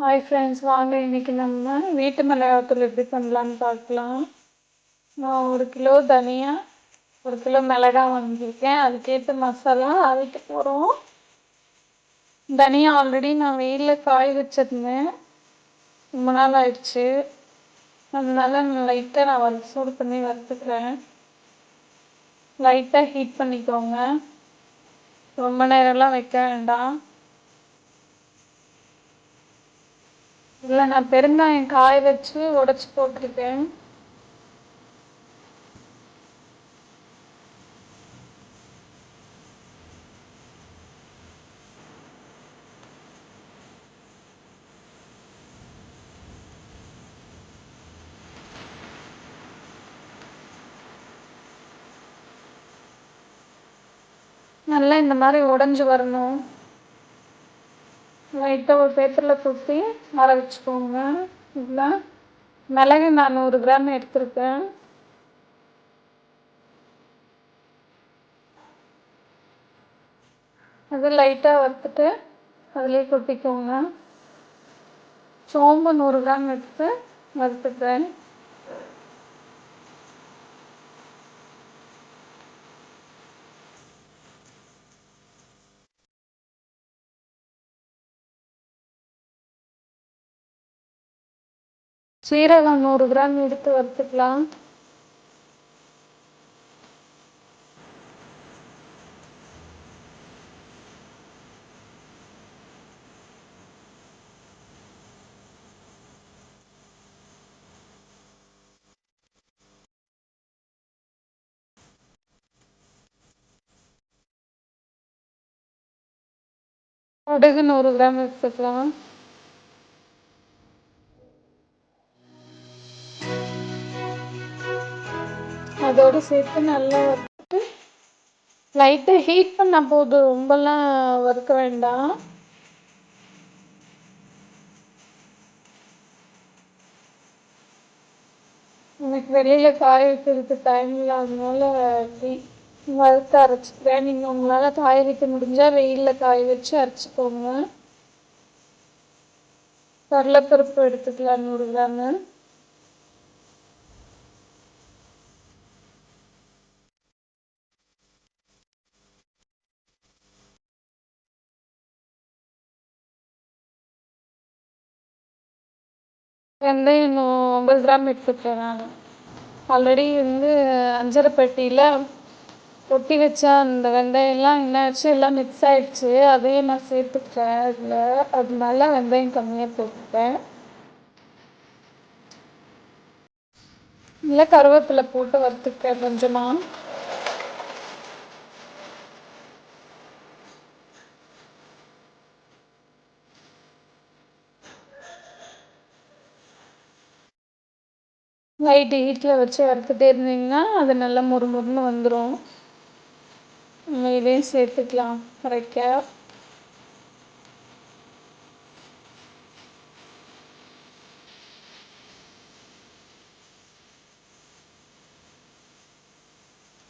Hi friends வாங்க இன்றைக்கி நம்ம வீட்டு மிளகாத்தூள் எப்படி பண்ணலான்னு பார்க்கலாம். நான் ஒரு கிலோ தனியா ஒரு கிலோ மிளகா வாங்கியிருக்கேன். அதுக்கேற்ற மசாலா அரைக்க போகிறோம் தனியா ஆல்ரெடி நான் வெயிலில் காய வச்சுருந்தேன். ரொம்ப நாள் ஆயிடுச்சு. அதனால லைட்டாக நான் வறு சூடு பண்ணி வறுத்துக்கிறேன். லைட்டாக ஹீட் பண்ணிக்கோங்க. ரொம்ப நேரம்லாம் வைக்க வேண்டாம். இல்லை நான் பெருங்காயம் காய வச்சு உடச்சி போட்டிருக்கேன். நல்லா இந்த மாதிரி உடஞ்சி வரணும். லைட்டாக ஒரு பேப்பரில் குத்தி வர வச்சுக்கோங்க. இதில் மிளகு நான் நூறு கிராம் எடுத்திருக்கேன். அது லைட்டாக வறுத்துட்டு அதிலே கொட்டிக்கோங்க. சோம்பு நூறு கிராம் எடுத்து வறுத்துட்டேன். சீரகம் நூறு கிராம் எடுத்து வறுத்துக்கலாம். கடுகு நூறு கிராம் எடுத்துக்கலாம். அதோடு சேர்த்து நல்லா வறுத்துட்டு லைட்டாக ஹீட் பண்ணால் போதும் ரொம்பலாம் வறுக்க வேண்டாம். எனக்கு வெளியில் காய வைக்கிறதுக்கு டைம் இல்லாதனால அப்படி வறுத்து அரைச்சிக்கிறேன். நீங்கள் உங்களால் காய வைக்க முடிஞ்சால் வெயிலில் காய வச்சு அரைச்சிக்கோங்க. கடலைப்பருப்பு எடுத்துக்கலாம் நூறு வெந்தயம் ஐம்பது கிராம் எடுத்துக்கிறேன் நான். ஆல்ரெடி வந்து அஞ்சரை பெட்டியில் கொட்டி வச்ச அந்த வெந்தயம்லாம் என்னாச்சு எல்லாம் மிக்ஸ் ஆயிடுச்சு. அதையும் நான் சேர்த்துக்கிறேன் அதில். அதனால வெந்தயம் கம்மியாக போட்டுப்பேன் இல்லை கருவேப்பிலை போட்டு வறுத்துக்கிறேன் கொஞ்சமாக லைட்டு ஹீட்டில் வச்சு வறுத்துட்டே இருந்தீங்கன்னா அது நல்லா முறுமுறுன்னு வந்துடும் நம்ம இதையும் சேர்த்துக்கலாம். அரைக்க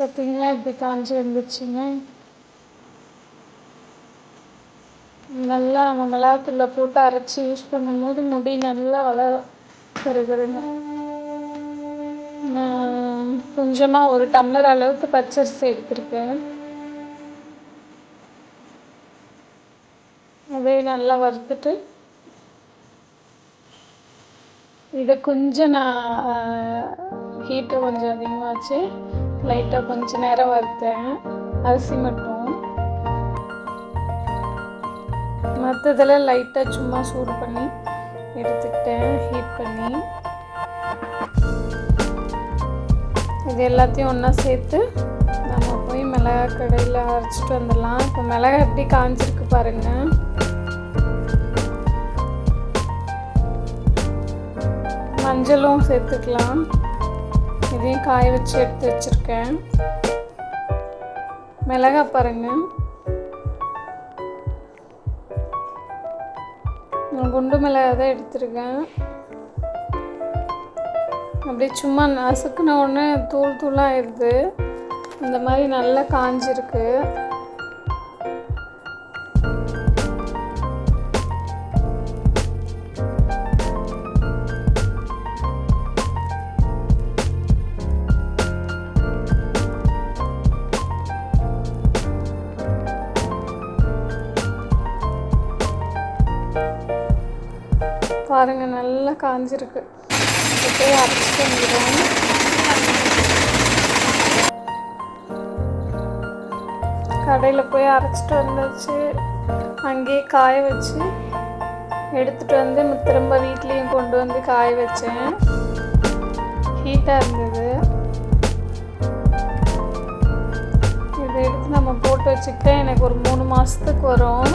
பார்த்தீங்களா இப்படி காஞ்சி வந்துச்சுங்க. நல்லா நம்ம மிளகாத்தூளில் போட்டு அரைச்சி யூஸ் பண்ணும்போது முடி நல்லா வளரும். கருகருன்னு கொஞ்சமாக ஒரு டம்ளர் அளவுக்கு பச்சரிசி எடுத்திருக்கேன். அதையும் நல்லா வறுத்துட்டு இதை கொஞ்சம் நான் ஹீட்டை கொஞ்சம் அதிகமாக வச்சு லைட்டாக கொஞ்சம் நேரம் வறுத்தேன். அரிசி மட்டும். மற்றதெல்லாம் லைட்டாக சும்மா சூடு பண்ணி எடுத்துக்கிட்டேன் ஹீட் பண்ணி. இது எல்லாத்தையும் ஒன்றா சேர்த்து நம்ம போய் மிளகா கடையில் அரைச்சிட்டு வந்துடலாம். இப்போ மிளகா எப்படி காஞ்சிருக்கு பாருங்கள் மஞ்சளும் சேர்த்துக்கலாம். இதையும் காய வச்சு எடுத்து வச்சுருக்கேன். மிளகா பாருங்கள் குண்டு மிளகா தான் எடுத்திருக்கேன். அப்படியே சும்மா நசுக்குன உடனே தூள் தூளாகிடுது இந்த மாதிரி நல்லா காஞ்சிருக்கு. பாருங்க நல்லா காஞ்சிருக்கு. போட்டு போய் அரைச்சிட்டு வந்துடுவோம் கடையில் போய் அரைச்சிட்டு வந்தாச்சு. அங்கேயே காய வச்சு எடுத்துகிட்டு வந்து திரும்ப வீட்லேயும் கொண்டு வந்து காய வச்சேன். ஹீட்டாக இருந்தது. இதை எடுத்து நம்ம போட்டு வச்சுக்கிட்டா எனக்கு ஒரு மூணு மாதத்துக்கு வரும்.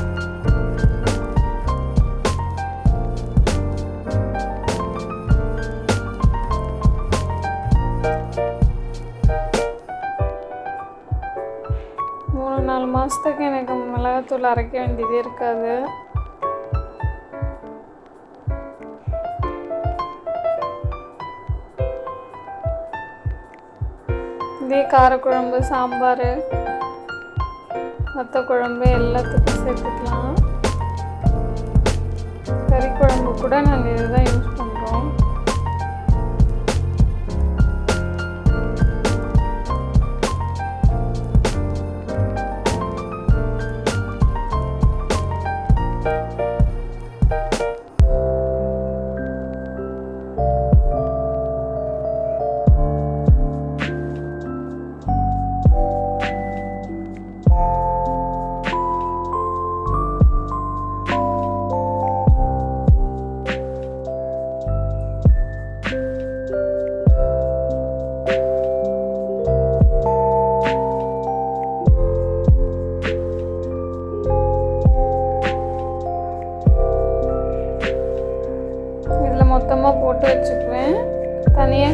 தூள் அரைக்க வேண்டியதே இருக்காது. இதே காரக்குழம்பு சாம்பார் மற்ற குழம்பு எல்லாத்துக்கும் சேர்த்துக்கலாம். கறி குழம்பு கூட நாங்கள் இதுதான் யூஸ் பண்ணுறோம்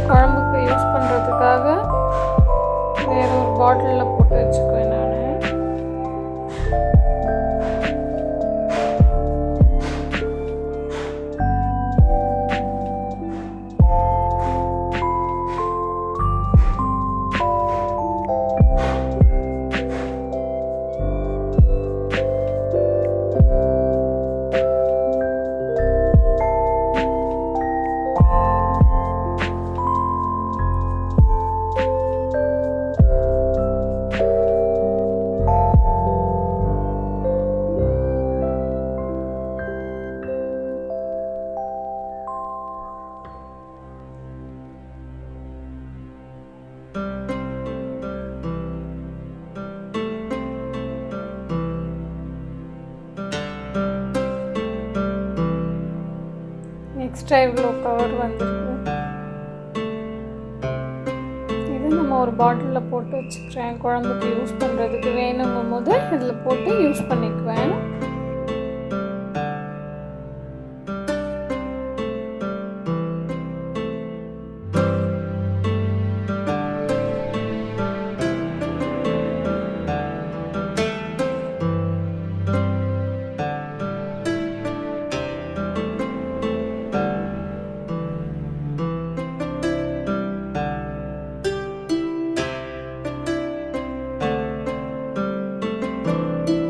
குழம்புக்கு யூஸ் பண்ணுறதுக்காக வேற ஒரு பாட்டிலில் எக்ஸ்ட்ரா இவ்வளோ கவர் வந்துருக்கு. இது நம்ம ஒரு பாட்டிலில் போட்டு வச்சுக்கிறேன். குழம்புக்கு யூஸ் பண்ணுறதுக்கு வேணுங்கும் போது இதில் போட்டு யூஸ் பண்ணிக்குவேன்.